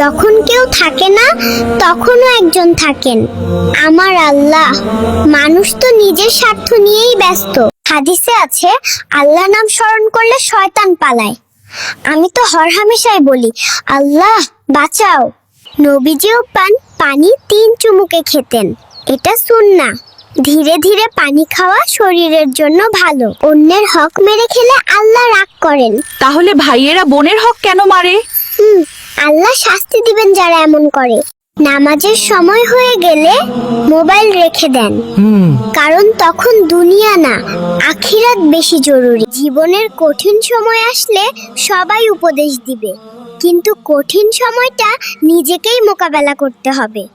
যখন কেউ থাকে না তখনও একজন থাকেন। আমার আল্লাহ মানুষ তো নিজের স্বার্থ নিয়েই ব্যস্ত। হাদিসে আছে আল্লাহ নাম স্মরণ করলে শয়তান পালায়। আমি তো হরহামেশাই বলি আল্লাহ বাঁচাও। নবীজিও পান পানি তিন চুমুকে খেতেন। এটা সুন্না। ধীরে ধীরে পানি খাওয়া শরীরের জন্য ভালো। অন্যের হক মেরে খেলে আল্লাহ রাগ করেন। তাহলে ভাইয়েরা বোনের হক কেন মারে? হুম আল্লাহ শাস্তি দিবেন যারা এমন করে। নামাজের সময় হয়ে গেলে মোবাইল রেখে দেন। কারণ তখন দুনিয়া না আখিরাত বেশি জরুরি। জীবনের কঠিন সময় আসলে সবাই উপদেশ দিবে। কিন্তু কঠিন সময়টা নিজেকেই মোকাবেলা করতে হবে।